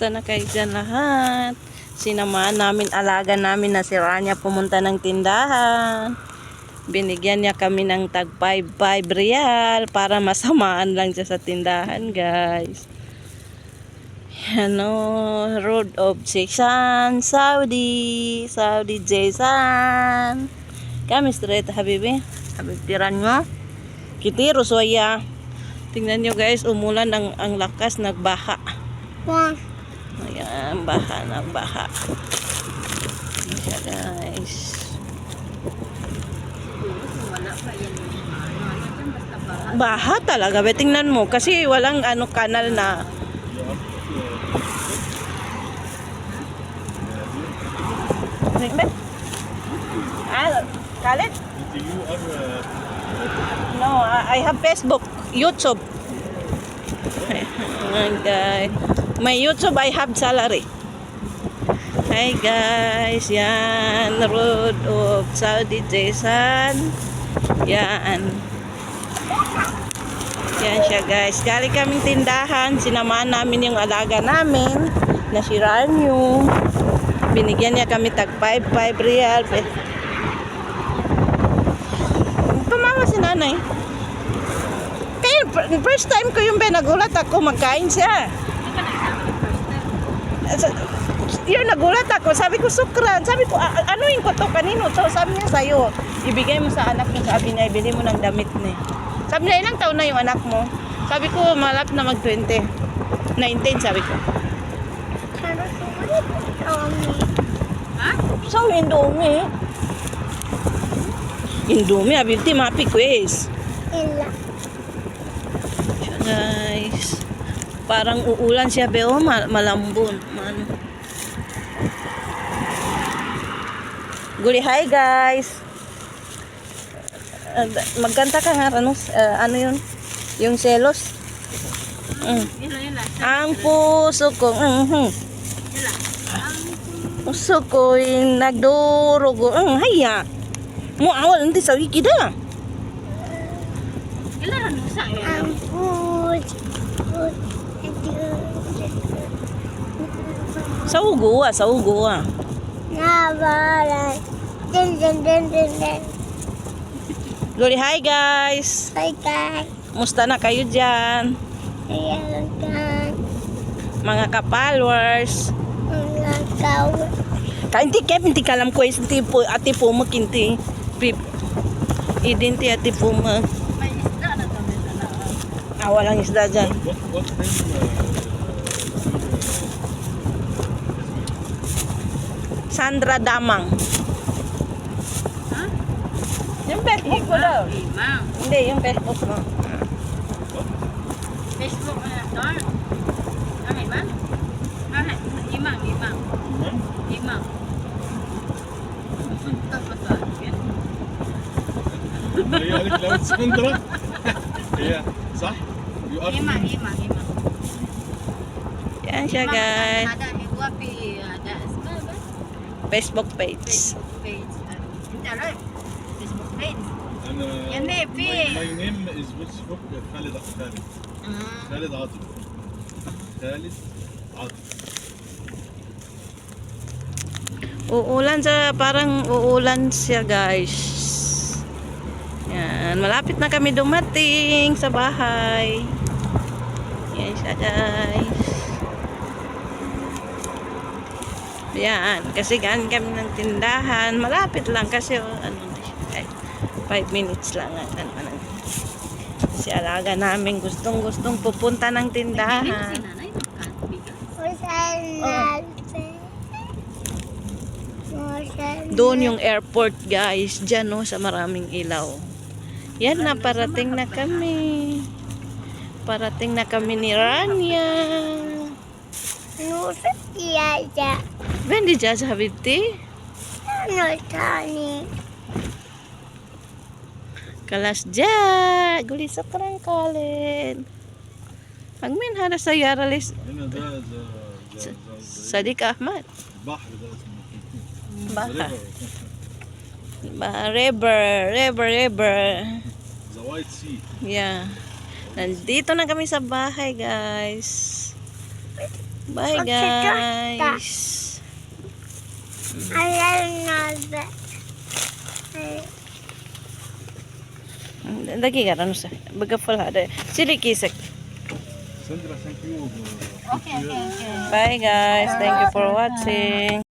Musta na kayo dyan lahat? Sinamaan namin, alaga namin na si Rania pumunta ng tindahan. Binigyan niya kami ng tag 5 5 real para masamaan lang siya sa tindahan, guys. Ano, Road of Jason, Saudi, Saudi Jason. Kami straight, habibi. Habib, tiran mo. Kitiro, soya. Tingnan nyo guys, umulan ang, ang lakas, nagbaha. One. Ayan, baha, nagbaha. Ayan siya guys. Baha talaga, be. Tingnan mo. Kasi walang ano kanal na? Ah, Khaled? No, I have Facebook, YouTube. And uh, my YouTube, I have salary. Hi guys, yan, road of Saudi Jason. Yan. Yan siya guys. Galing kaming tindahan, sinamahan namin yung alaga namin na si Ranyo. Binigyan niya kami tag 5, 5 real. Tumama si nanay. Kaya fir- first time ko yung be, nagulat ako, magkain siya. Yun, nagulat ako. Sabi ko, sukran. Sabi ko, "A- anuin ko to kanino? So, sabi niya sa'yo, ibigay mo sa anak mo. Sabi niya, ibili mo ng damit niya. Sabi niya, ilang taon na yung anak mo? Sabi ko, malap na mag-20. 19, sabi ko. Kami. So, Indomie. Indomie, abiti, mapi quiz. Ila. Guys. Parang uulan siya, beo, mal- malambon. Ano. Guli, hi guys. Uh, magkanta ka nga, ano, uh, ano yun? Yung selos. Mm. Ang puso ko, mhm. Puso ko'y nagdurugo. Mm, haya. Mo awal nanti sa wiki dah. Ang food. Sa ugo ah, sa ugo ah. Nabalan. Din, din, din, din, din. Glory, hi guys. Bye, guys. Musta na kayo dyan? Ayan, guys. Mga ka-followers. Mga kaw. Kainti kaya pinti kalam ko is ti po ati po mo kinti. Pip. Idinti ati po mo. awal ang isda dyan. Sandra Damang. Yung iya. Facebook ko daw. Hindi, yung Facebook mo. Facebook na to? Ano ba? Ah, imang, imang. Imang. Suntas pa sa akin. Sandra. Iya, sah? Ima, ima, ima. Yan siya guys. Facebook page. Facebook page. Ah. Facebook page. Uh, Yan eh, My name is Facebook uh, Khalid Khalid. Ah. Khalid Atif. Khalid Atif. Uulan sa parang uulan siya guys. Yan, malapit na kami dumating sa bahay. Siya guys. Yan, kasi gaan kami ng tindahan. Malapit lang kasi oh, ano na siya. 5 minutes lang. ang Ano, ano. Si alaga namin gustong gustong pupunta ng tindahan. Musan Doon yung airport guys, dyan no, sa maraming ilaw. Yan na, parating na kami. Parating na kami ni Rania. Nusa siya siya. Ben di jasa Habibti? Nurutani. Kalas ja, gulisok keren kalen. Pagmin hada saya ralis. Sadiq Ahmad. Bahar. Bahar. River, river, river. The White Sea. Yeah. Nandito na kami sa bahay, guys. Bye guys. I don't know that. Lagi ka ano sa baga hada. Sili you. Okay, okay, okay. Bye guys. Thank you for watching.